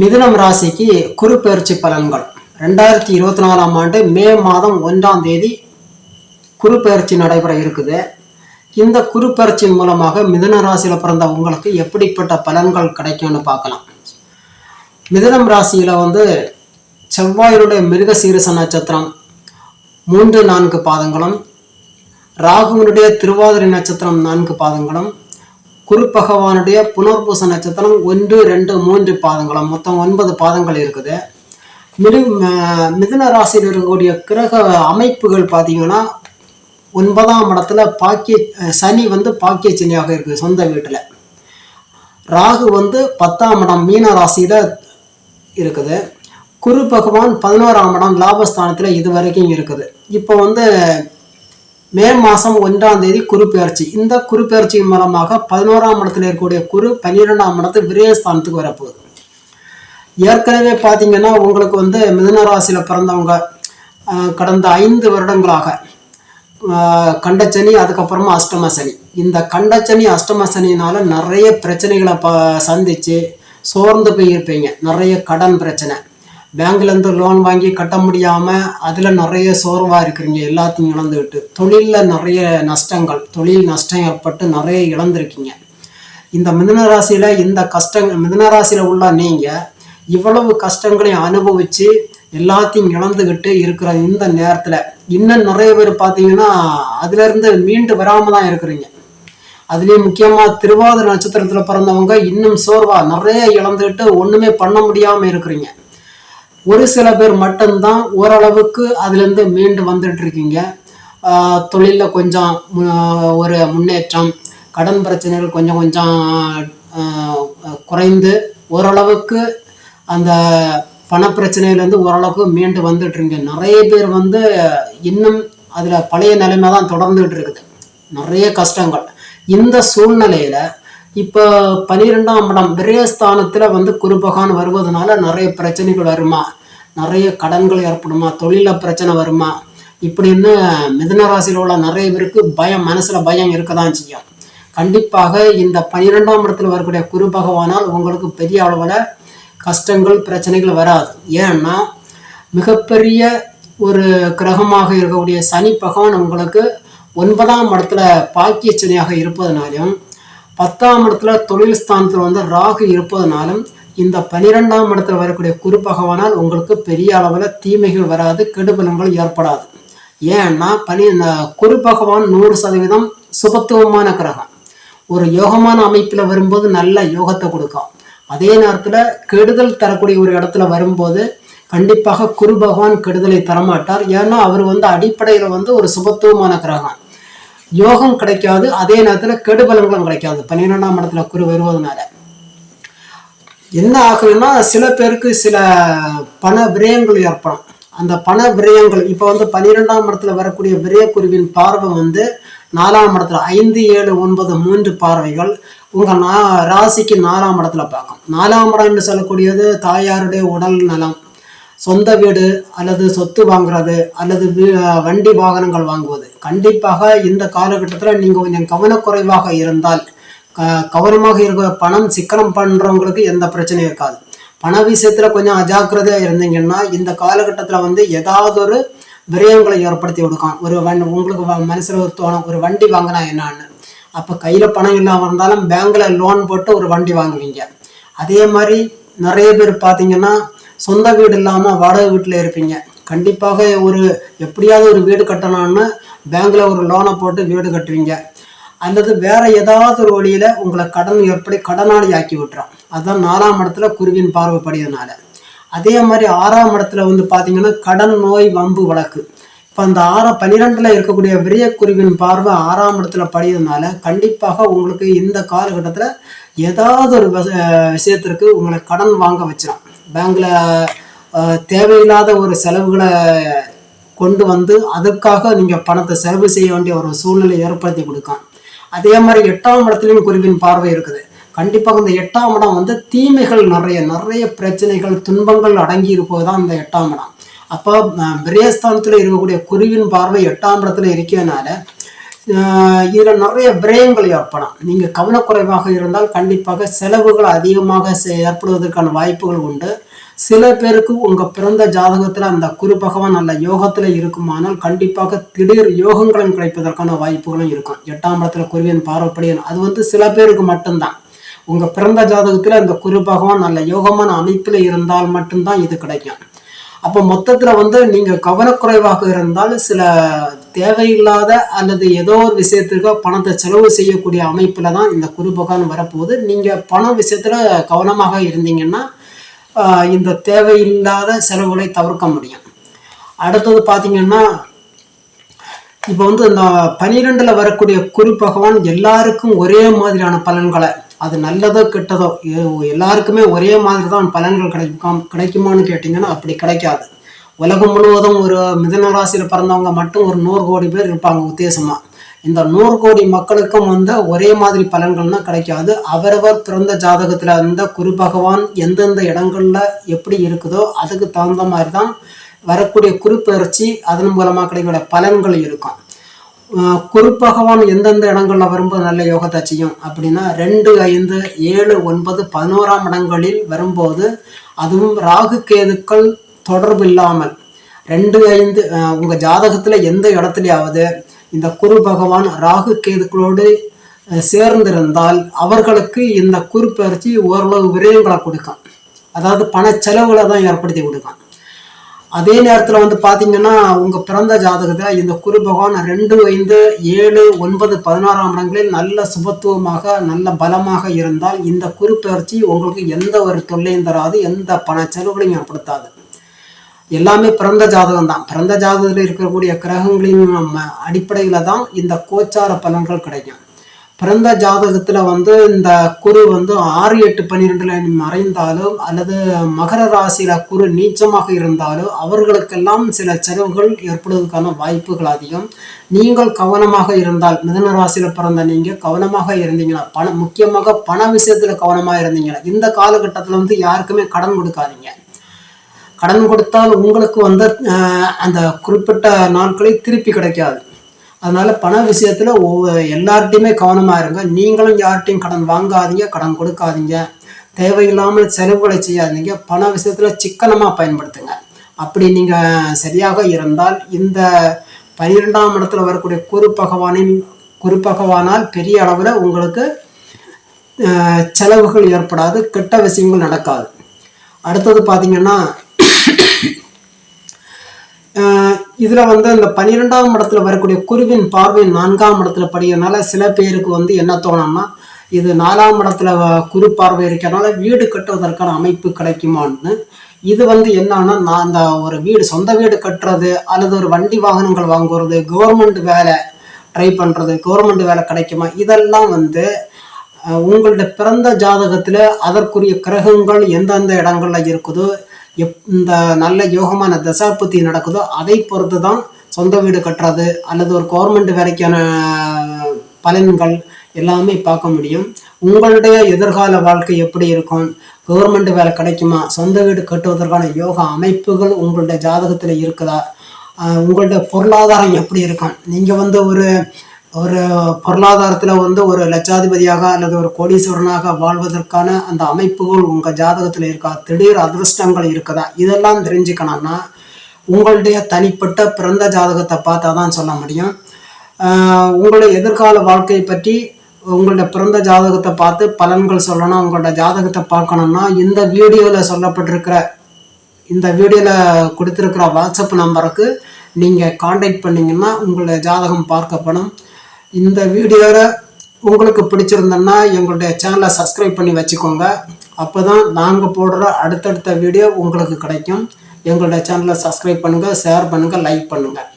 மிதுனம் ராசிக்கு குரு பலன்கள். ரெண்டாயிரத்தி இருபத்தி நாலாம் ஆண்டு மே மாதம் ஒன்றாம் தேதி குரு நடைபெற இருக்குது. இந்த குரு மூலமாக மிதுன ராசியில் பிறந்த உங்களுக்கு எப்படிப்பட்ட பலன்கள் கிடைக்கும்னு பார்க்கலாம். மிதுனம் ராசியில் வந்து செவ்வாயினுடைய மிருகசீரிச நட்சத்திரம் மூன்று நான்கு பாதங்களும் ராகுவினுடைய திருவாதிரை நட்சத்திரம் நான்கு பாதங்களும் குரு பகவானுடைய புனர்பூச நட்சத்திரம் ஒன்று ரெண்டு மூன்று பாதங்களும். மொத்தம் ஒன்பது பாதங்கள் இருக்குது. மிரு மிதுன ராசியில் இருக்கக்கூடிய கிரக அமைப்புகள் பார்த்தீங்கன்னா ஒன்பதாம் இடத்துல பாக்கிய சனி வந்து பாக்கிய சனியாக இருக்குது சொந்த வீட்டில். ராகு வந்து பத்தாம் இடம் மீன ராசியில் இருக்குது. குரு பகவான் பதினோராம் இடம் லாபஸ்தானத்தில் இது வரைக்கும் இருக்குது. இப்போ வந்து மே மாதம் ஒன்றாம் தேதி குரு பெயர்ச்சி இந்த குரு பெயர்ச்சியின் மூலமாக பதினோராம் இடத்துல இருக்கக்கூடிய குரு பன்னிரெண்டாம் இடத்து விரயஸ்தானத்துக்கு வரப்போகுது. ஏற்கனவே பார்த்தீங்கன்னா உங்களுக்கு வந்து மிதுன ராசியில் பிறந்தவங்க கடந்த ஐந்து வருடங்களாக கண்டச்சனி அதுக்கப்புறமா அஷ்டம சனி. இந்த கண்டச்சனி அஷ்டம சனினால நிறைய பிரச்சனைகளை ப சந்திச்சு சோர்ந்து போயிருப்பீங்க. நிறைய கடன் பிரச்சனை. பேங்க்லேருந்து லோன் வாங்கி கட்ட முடியாமல் அதில் நிறைய சோர்வாக இருக்கிறீங்க எல்லாத்தையும் இழந்துக்கிட்டு தொழிலில் நிறைய நஷ்டங்கள் தொழில் நஷ்டம் ஏற்பட்டு நிறைய இழந்திருக்கீங்க. இந்த மிதனராசியில் இந்த கஷ்டங்கள் மிதனராசியில் உள்ள நீங்கள் இவ்வளவு கஷ்டங்களையும் அனுபவித்து எல்லாத்தையும் இழந்துக்கிட்டு இருக்கிற இந்த நேரத்தில் இன்னும் நிறைய பேர் பார்த்தீங்கன்னா அதிலேருந்து மீண்டு வராமல் தான் இருக்கிறீங்க. அதுலேயும் முக்கியமாக திருவாதிரை நட்சத்திரத்தில் பிறந்தவங்க இன்னும் சோர்வாக நிறைய இழந்துக்கிட்டு ஒன்றுமே பண்ண முடியாமல் இருக்கிறீங்க. ஒரு சில பேர் மட்டும்தான் ஓரளவுக்கு அதுலேருந்து மீண்டு வந்துட்டு இருக்கீங்க கொஞ்சம் ஒரு முன்னேற்றம் கடன் பிரச்சனைகள் கொஞ்சம் கொஞ்சம் குறைந்து ஓரளவுக்கு அந்த பணப்பிரச்சனையிலேருந்து ஓரளவுக்கு மீண்டு வந்துட்டுருங்க. நிறைய பேர் வந்து இன்னும் அதில் பழைய நிலைமை தான் தொடர்ந்துகிட்டு இருக்குது. நிறைய கஷ்டங்கள். இந்த சூழ்நிலையில் இப்போ பனிரெண்டாம் இடம் விரயஸ்தானத்தில் வந்து குருபகான் வருவதனால நிறைய பிரச்சனைகள் வருமா? நிறைய கடன்கள் ஏற்படுமா? தொழில பிரச்சனை வருமா? இப்படின்னு மிதுன ராசியில் உள்ள நிறைய பேருக்கு பயம் மனசில் பயம் இருக்க தான் செய்யும். கண்டிப்பாக இந்த பனிரெண்டாம் இடத்துல வரக்கூடிய குரு பகவானால் உங்களுக்கு பெரிய அளவில் கஷ்டங்கள் பிரச்சனைகள் வராது. ஏன்னா மிகப்பெரிய ஒரு கிரகமாக இருக்கக்கூடிய சனி பகவான் உங்களுக்கு ஒன்பதாம் இடத்துல பாக்கிய சனியாக இருப்பதனாலும் பத்தாம் இடத்துல தொழில் ஸ்தானத்தில் வந்து ராகு இருப்பதனாலும் இந்த பனிரெண்டாம் இடத்துல வரக்கூடிய குரு பகவானால் உங்களுக்கு பெரிய அளவில் தீமைகள் வராது கெடுபலங்கள் ஏற்படாது. ஏன்னா பனி இந்த குரு பகவான் நூறு சதவீதம் சுபத்துவமான கிரகம். ஒரு யோகமான அமைப்பில் வரும்போது நல்ல யோகத்தை கொடுக்கும். அதே நேரத்தில் கெடுதல் தரக்கூடிய ஒரு இடத்துல வரும்போது கண்டிப்பாக குரு பகவான் கெடுதலை தரமாட்டார். ஏன்னா அவர் வந்து அடிப்படையில் வந்து ஒரு சுபத்துவமான கிரகம். யோகம் கிடைக்காது அதே நேரத்தில் கெடுபலங்களும் கிடைக்காது. பன்னிரெண்டாம் இடத்துல குரு வருவதனால. என்ன ஆகுதுன்னா சில பேருக்கு சில பண விரயங்கள் ஏற்படும். அந்த பண விரயங்கள் இப்போ வந்து பன்னிரெண்டாம் இடத்துல வரக்கூடிய விரயக்குருவின் பார்வை வந்து நாலாம் இடத்துல ஐந்து ஏழு ஒன்பது மூன்று பார்வைகள் உங்கள் நா ராசிக்கு நாலாம் இடத்துல பார்க்கும். நாலாம் இடம்னு என்று சொல்லக்கூடியது தாயாருடைய உடல் நலம். சொந்த வீடு அல்லது சொத்து வாங்குறது அல்லது வீ- வண்டி வாகனங்கள் வாங்குவது. கண்டிப்பாக இந்த காலகட்டத்தில் நீங்கள் கொஞ்சம் கவனக்குறைவாக இருந்தால் க- கவனமாக இருக்க பணம் சிக்கனம் பண்ணுறவங்களுக்கு எந்த பிரச்சனையும் இருக்காது. பண விஷயத்தில் கொஞ்சம் அஜாக்கிரதையாக இருந்தீங்கன்னா இந்த காலகட்டத்தில் வந்து ஏதாவது ஒரு விரயங்களை ஏற்படுத்தி கொடுக்கும் ஒரு வண்டி உங்களுக்கு வ- ஒரு தோணும் ஒரு வண்டி வாங்கினா என்னான்னு. அப்போ கையில் பணம் இல்லாமல் இருந்தாலும் பேங்கில் லோன் போட்டு ஒரு வண்டி வாங்குவீங்க. அதே மாதிரி நிறைய பேர் பார்த்தீங்கன்னா சொந்த வீடு இல்லாமல் வாடகை வீட்டில் இருப்பீங்க. கண்டிப்பாக ஒரு எப்படியாவது ஒரு வீடு கட்டணும்னு பேங்க்கில் ஒரு லோனை போட்டு வீடு கட்டுவீங்க. அல்லது வேறு ஏதாவது ஒரு வழியில் உங்களை கடன் எப்படி கடனாளி ஆக்கி விட்டுறோம் அதுதான் நாலாம் இடத்துல குருவின் பார்வைப்படியதுனால அதே மாதிரி ஆறாம் இடத்துல வந்து பார்த்தீங்கன்னா கடன் நோய் வம்பு வழக்கு. இப்போ அந்த ஆறாம் பன்னிரெண்டில் இருக்கக்கூடிய விரியக்குருவின் பார்வை ஆறாம் இடத்துல படியதுனால கண்டிப்பாக உங்களுக்கு இந்த காலகட்டத்தில் ஏதாவது ஒரு விஷயத்திற்கு உங்களை கடன் வாங்க வச்சிடும் பேங்கில் தேவையில்லாத ஒரு செலவுகளை கொண்டு வந்து அதற்காக நீங்கள் பணத்தை செலவு செய்ய வேண்டிய ஒரு சூழ்நிலை ஏற்படுத்தி கொடுக்கும் அதே மாதிரி எட்டாம் இடத்துலையும் குருவின் பார்வை இருக்குது. கண்டிப்பாக இந்த எட்டாம் இடம் வந்து தீமைகள் நிறைய நிறைய பிரச்சனைகள் துன்பங்கள் அடங்கி இருப்பது தான் இந்த எட்டாம் இடம். அப்போ பிரேயஸ்தானத்தில் இருக்கக்கூடிய குருவின் பார்வை எட்டாம் இடத்துல இருக்கிறதுனால இதில் நிறைய விரயங்கள் ஏற்படும் நீங்கள் கவனக்குறைவாக இருந்தால் கண்டிப்பாக செலவுகள் அதிகமாக செ- ஏற்படுவதற்கான வாய்ப்புகள் உண்டு. சில பேருக்கு உங்கள் பிறந்த ஜாதகத்தில் அந்த குரு பகவான் நல்ல யோகத்தில் இருக்குமானால் கண்டிப்பாக திடீர் யோகங்களும் கிடைப்பதற்கான வாய்ப்புகளும் இருக்கும். எட்டாம் இடத்துல குருவின் பார்வைப்படியன் அது வந்து சில பேருக்கு மட்டும்தான். உங்கள் பிறந்த ஜாதகத்தில் அந்த குரு பகவான் நல்ல யோகமான அமைப்பில் இருந்தால் மட்டும்தான் இது கிடைக்கும். அப்போ மொத்தத்தில் வந்து நீங்கள் கவனக்குறைவாக இருந்தால் சில தேவையில்லாத அல்லது ஏதோ ஒரு விஷயத்துக்கு பணத்தை செலவு செய்யக்கூடிய அமைப்பில் தான் இந்த குரு பகவான் வரப்போகுது. நீங்கள் பண விஷயத்தில் கவனமாக இருந்தீங்கன்னா இந்த தேவையில்லாத செலவுகளை தவிர்க்க முடியும். அடுத்தது பார்த்தீங்கன்னா இப்போ வந்து இந்த பனிரெண்டில் வரக்கூடிய குரு பகவான் எல்லாருக்கும் ஒரே மாதிரியான பலன்களை அது நல்லதோ கெட்டதோ எல்லாருக்குமே ஒரே மாதிரி தான் பலன்கள் கிடைக்கும் கிடைக்குமான்னு கேட்டிங்கன்னா அப்படி கிடைக்காது. உலகம் முழுவதும் ஒரு மிதன ராசியில் பிறந்தவங்க மட்டும் ஒரு நூறு கோடி பேர் இருப்பாங்க உத்தேசமாக இந்த நூறு கோடி மக்களுக்கும் வந்து ஒரே மாதிரி பலன்கள்னா கிடைக்காது. அவரவர் பிறந்த ஜாதகத்தில் அந்த குரு பகவான் எந்தெந்த இடங்களில் எப்படி இருக்குதோ அதுக்கு தகுந்த மாதிரி தான் வரக்கூடிய குறிப்பெயர்ச்சி அதன் மூலமாக கிடைக்கிற பலன்கள் இருக்கும். குரு பகவான் எந்தெந்த இடங்களில் வரும்போது நல்ல யோகத்தை செய்யும் அப்படின்னா ரெண்டு ஐந்து ஏழு ஒன்பது பதினோராம் இடங்களில் வரும்போது அதுவும் ராகு கேதுக்கள் தொடர்பு இல்லாமல் ரெண்டு ஐந்து உங்கள் ஜாதகத்தில் எந்த இடத்துலையாவது இந்த குரு பகவான் ராகு கேதுக்களோடு சேர்ந்திருந்தால் அவர்களுக்கு இந்த குரு பயிற்சி ஓரளவு விரயங்களை கொடுக்கும். அதாவது பண செலவுகளை தான் ஏற்படுத்தி கொடுக்கும். அதே நேரத்தில் வந்து பார்த்தீங்கன்னா உங்கள் பிறந்த ஜாதகத்தில் இந்த குரு பகவான் ரெண்டு ஐந்து ஏழு ஒன்பது பதினாறாம் இடங்களில் நல்ல சுபத்துவமாக நல்ல பலமாக இருந்தால் இந்த குரு பயிற்சி உங்களுக்கு எந்த ஒரு தொல்லையும் தராது எந்த பண செலவுகளையும் ஏற்படுத்தாது. எல்லாமே பிறந்த ஜாதகம் தான். பிறந்த ஜாதகத்தில் இருக்கக்கூடிய கிரகங்களின் அடிப்படையில் தான் இந்த கோச்சார பலன்கள் கிடைக்கும். பிறந்த ஜாதகத்தில் வந்து இந்த குரு வந்து ஆறு எட்டு பன்னிரெண்டில் மறைந்தாலும் அல்லது மகர ராசியில் குரு நீச்சமாக இருந்தாலும் அவர்களுக்கெல்லாம் சில செலவுகள் ஏற்படுவதற்கான வாய்ப்புகள் அதிகம். நீங்கள் கவனமாக இருந்தால் மிதன ராசியில் பிறந்த நீங்கள் கவனமாக இருந்தீங்கன்னா பண முக்கியமாக பண விஷயத்தில் கவனமாக இருந்தீங்கன்னா இந்த காலகட்டத்தில் வந்து யாருக்குமே கடன் கொடுக்காதீங்க. கடன் கொடுத்தால் உங்களுக்கு வந்து அந்த குறிப்பிட்ட நாட்களில் திருப்பி கிடைக்காது. அதனால் பண விஷயத்தில் ஒவ்வொரு எல்லார்ட்டையுமே கவனமாக இருங்க. நீங்களும் யார்கிட்டையும் கடன் வாங்காதீங்க கடன் கொடுக்காதீங்க. தேவையில்லாமல் செலவுகளை செய்யாதீங்க. பண விஷயத்தில் சிக்கனமாக பயன்படுத்துங்க. அப்படி நீங்கள் சரியாக இருந்தால் இந்த பன்னிரெண்டாம் இடத்துல வரக்கூடிய குரு பகவானின் குரு பகவானால் பெரிய அளவில் உங்களுக்கு செலவுகள் ஏற்படாது கெட்ட விஷயங்கள் நடக்காது. அடுத்தது பார்த்தீங்கன்னா இதில் வந்து இந்த பன்னிரெண்டாம் இடத்துல வரக்கூடிய குருவின் பார்வை நான்காம் இடத்துல படிக்கிறதுனால சில பேருக்கு வந்து என்ன தோணும்னா இது நாலாம் இடத்துல வ- குரு பார்வை இருக்கிறனால வீடு கட்டுவதற்கான அமைப்பு கிடைக்குமான்னு. இது வந்து என்னன்னா நான் அந்த ஒரு வீடு சொந்த வீடு கட்டுறது அல்லது ஒரு வண்டி வாகனங்கள் வாங்குறது கவர்மெண்ட் வேலை ட்ரை பண்ணுறது கவர்மெண்ட் வேலை கிடைக்குமா? இதெல்லாம் வந்து உங்களோட பிறந்த ஜாதகத்தில் அதற்குரிய கிரகங்கள் எந்தெந்த இடங்களில் இருக்குதோ எப் இந்த நல்ல யோகமான தசாபுத்தி நடக்குதோ அதை பொறுத்து தான் சொந்த வீடு கட்டுறது அல்லது ஒரு கவர்மெண்ட் வேலைக்கான பலன்கள் எல்லாமே பார்க்க முடியும். உங்களுடைய எதிர்கால வாழ்க்கை எப்படி இருக்கும்? கவர்மெண்ட் வேலை கிடைக்குமா? சொந்த வீடு கட்டுவதற்கான யோகா அமைப்புகள் உங்களுடைய ஜாதகத்தில் இருக்குதா? உங்களுடைய பொருளாதாரம் எப்படி இருக்கும்? நீங்கள் வந்து ஒரு ஒரு பொருளாதாரத்தில் வந்து ஒரு லட்சாதிபதியாக அல்லது ஒரு கோடீஸ்வரனாக வாழ்வதற்கான அந்த அமைப்புகள் உங்கள் ஜாதகத்தில் இருக்கா? திடீர் அதிர்ஷ்டங்கள் இருக்குதா? இதெல்லாம் தெரிஞ்சுக்கணும்னா உங்களுடைய தனிப்பட்ட பிறந்த ஜாதகத்தை பார்த்தா தான் சொல்ல முடியும். உங்களுடைய எதிர்கால வாழ்க்கையை பற்றி உங்களுடைய பிறந்த ஜாதகத்தை பார்த்து பலன்கள் சொல்லணும் உங்களோட ஜாதகத்தை பார்க்கணும்னா இந்த வீடியோவில் சொல்லப்பட்டிருக்கிற இந்த வீடியோவில் கொடுத்துருக்கிற வாட்ஸ்அப் நம்பருக்கு நீங்கள் காண்டாக்ட் பண்ணிங்கன்னா உங்களுடைய ஜாதகம் பார்க்கப்படும். இந்த வீடியோவில் உங்களுக்கு பிடிச்சிருந்தன்னா எங்களுடைய சேனலை சப்ஸ்கிரைப் பண்ணி வச்சுக்கோங்க. அப்போ தான் நாங்கள் போடுற அடுத்தடுத்த வீடியோ உங்களுக்கு கிடைக்கும். எங்களுடைய சேனலை சப்ஸ்கிரைப் பண்ணுங்கள் ஷேர் பண்ணுங்கள் லைக் பண்ணுங்கள்